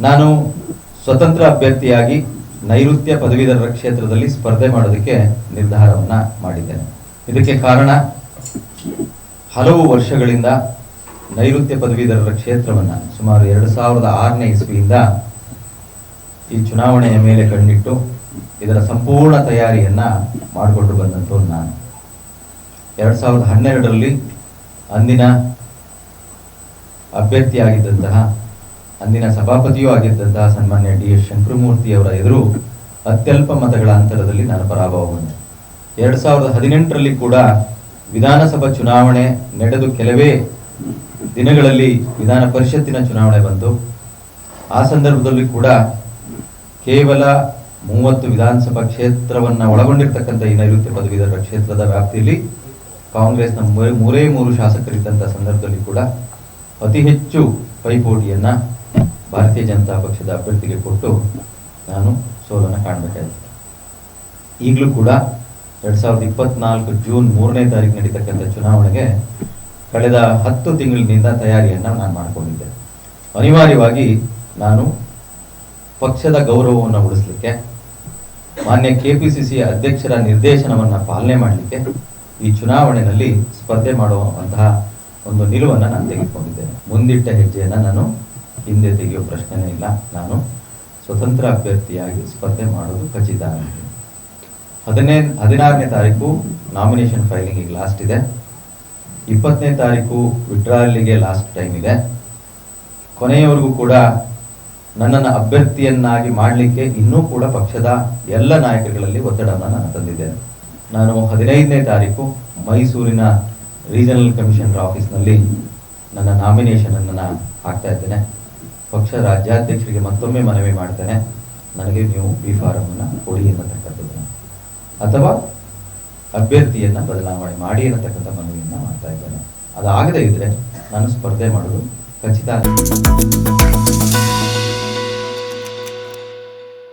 ನಾನು ಸ್ವತಂತ್ರ ಅಭ್ಯರ್ಥಿಯಾಗಿ ನೈಋತ್ಯ ಪದವೀಧರರ ಕ್ಷೇತ್ರದಲ್ಲಿ ಸ್ಪರ್ಧೆ ಮಾಡೋದಕ್ಕೆ ನಿರ್ಧಾರವನ್ನ ಮಾಡಿದ್ದೇನೆ. ಇದಕ್ಕೆ ಕಾರಣ ಹಲವು ವರ್ಷಗಳಿಂದ ನೈಋತ್ಯ ಪದವೀಧರರ ಕ್ಷೇತ್ರವನ್ನ ಸುಮಾರು ಎರಡು ಸಾವಿರದ ಆರನೇ ಇಸ್ವಿಯಿಂದ ಈ ಚುನಾವಣೆಯ ಮೇಲೆ ಕಣ್ಣಿಟ್ಟು ಇದರ ಸಂಪೂರ್ಣ ತಯಾರಿಯನ್ನ ಮಾಡಿಕೊಂಡು ಬಂದಂಥವ್ರು ನಾನು. ಎರಡ್ ಸಾವಿರದ ಹನ್ನೆರಡರಲ್ಲಿ ಅಂದಿನ ಅಭ್ಯರ್ಥಿಯಾಗಿದ್ದಂತಹ ಅಂದಿನ ಸಭಾಪತಿಯೂ ಆಗಿದ್ದಂತಹ ಸನ್ಮಾನ್ಯ ಡಿ ಎಸ್ ಶಂಕರಮೂರ್ತಿ ಅವರ ಎದುರು ಅತ್ಯಲ್ಪ ಮತಗಳ ಅಂತರದಲ್ಲಿ ನಾನು ಪರಾಭವಗೊಂಡೆ ಎರಡ್ ಸಾವಿರದ ಹದಿನೆಂಟರಲ್ಲಿ ಕೂಡ ವಿಧಾನಸಭಾ ಚುನಾವಣೆ ನಡೆದು ಕೆಲವೇ ದಿನಗಳಲ್ಲಿ ವಿಧಾನ ಪರಿಷತ್ತಿನ ಚುನಾವಣೆ ಬಂತು. ಆ ಸಂದರ್ಭದಲ್ಲಿ ಕೂಡ ಕೇವಲ ಮೂವತ್ತು ವಿಧಾನಸಭಾ ಕ್ಷೇತ್ರವನ್ನ ಒಳಗೊಂಡಿರ್ತಕ್ಕಂಥ ಈ ನೈಋತ್ಯ ಪದವೀಧರ ಕ್ಷೇತ್ರದ ವ್ಯಾಪ್ತಿಯಲ್ಲಿ ಕಾಂಗ್ರೆಸ್ನ ಮೂರೇ ಮೂರೇ ಮೂರು ಶಾಸಕರಿದ್ದಂಥ ಸಂದರ್ಭದಲ್ಲಿ ಕೂಡ ಅತಿ ಹೆಚ್ಚು ಪೈಪೋಟಿಯನ್ನ ಭಾರತೀಯ ಜನತಾ ಪಕ್ಷದ ಅಭ್ಯರ್ಥಿಗೆ ಕೊಟ್ಟು ನಾನು ಸೋಲನ್ನ ಕಾಣಬೇಕಾಯಿತು. ಈಗಲೂ ಕೂಡ ಎರಡ್ ಸಾವಿರದ ಇಪ್ಪತ್ನಾಲ್ಕು ಜೂನ್ ಮೂರನೇ ತಾರೀಕು ನಡೀತಕ್ಕಂಥ ಚುನಾವಣೆಗೆ ಕಳೆದ ಹತ್ತು ತಿಂಗಳಿನಿಂದ ತಯಾರಿಯನ್ನ ನಾನು ಮಾಡಿಕೊಂಡಿದ್ದೆ. ಅನಿವಾರ್ಯವಾಗಿ ನಾನು ಪಕ್ಷದ ಗೌರವವನ್ನು ಉಳಿಸ್ಲಿಕ್ಕೆ, ಮಾನ್ಯ ಕೆಪಿಸಿಸಿ ಅಧ್ಯಕ್ಷರ ನಿರ್ದೇಶನವನ್ನ ಪಾಲನೆ ಮಾಡಲಿಕ್ಕೆ ಈ ಚುನಾವಣೆಯಲ್ಲಿ ಸ್ಪರ್ಧೆ ಮಾಡುವಂತಹ ಒಂದು ನಿಲುವನ್ನು ನಾನು ತೆಗೆದುಕೊಂಡಿದ್ದೇನೆ. ಮುಂದಿಟ್ಟ ಹೆಜ್ಜೆಯನ್ನು ನಾನು ಹಿಂದೆ ತೆಗೆಯುವ ಪ್ರಶ್ನೆನೇ ಇಲ್ಲ. ನಾನು ಸ್ವತಂತ್ರ ಅಭ್ಯರ್ಥಿಯಾಗಿ ಸ್ಪರ್ಧೆ ಮಾಡೋದು ಖಚಿತ ಅಂತೀನಿ ಹದಿನೈದು ಹದಿನಾರನೇ ತಾರೀಕು ನಾಮಿನೇಷನ್ ಫೈಲಿಂಗಿಗೆ ಲಾಸ್ಟ್ ಇದೆ. ಇಪ್ಪತ್ತನೇ ತಾರೀಕು ವಿಡ್ರಾಲಿಗೆ ಲಾಸ್ಟ್ ಟೈಮ್ ಇದೆ. ಕೊನೆಯವರೆಗೂ ಕೂಡ ನನ್ನನ್ನು ಅಭ್ಯರ್ಥಿಯನ್ನಾಗಿ ಮಾಡಲಿಕ್ಕೆ ಇನ್ನೂ ಕೂಡ ಪಕ್ಷದ ಎಲ್ಲ ನಾಯಕರುಗಳಲ್ಲಿ ಒತ್ತಡವನ್ನು ನಾನು ತಂದಿದ್ದೇನೆ. ನಾನು ಹದಿನೈದನೇ ತಾರೀಕು ಮೈಸೂರಿನ ರೀಜನಲ್ ಕಮಿಷನರ್ ಆಫೀಸ್ನಲ್ಲಿ ನನ್ನ ನಾಮಿನೇಷನ್ ಅನ್ನು ನಾನು ಹಾಕ್ತಾ ಇದ್ದೇನೆ. ಪಕ್ಷ ರಾಜ್ಯಾಧ್ಯಕ್ಷರಿಗೆ ಮತ್ತೊಮ್ಮೆ ಮನವಿ ಮಾಡ್ತೇನೆ. ನನಗೆ ನೀವು ಬಿ ಫಾರಮನ್ನು ಕೊಡಿ ಎನ್ನತಕ್ಕಂಥದ್ದನ್ನು ಅಥವಾ ಅಭ್ಯರ್ಥಿಯನ್ನ ಬದಲಾವಣೆ ಮಾಡಿ ಅನ್ನತಕ್ಕಂಥ ಮನವಿಯನ್ನು ಮಾಡ್ತಾ ಇದ್ದೇನೆ. ಅದಾಗದೇ ಇದ್ದರೆ ನಾನು ಸ್ಪರ್ಧೆ ಮಾಡೋದು ಖಚಿತ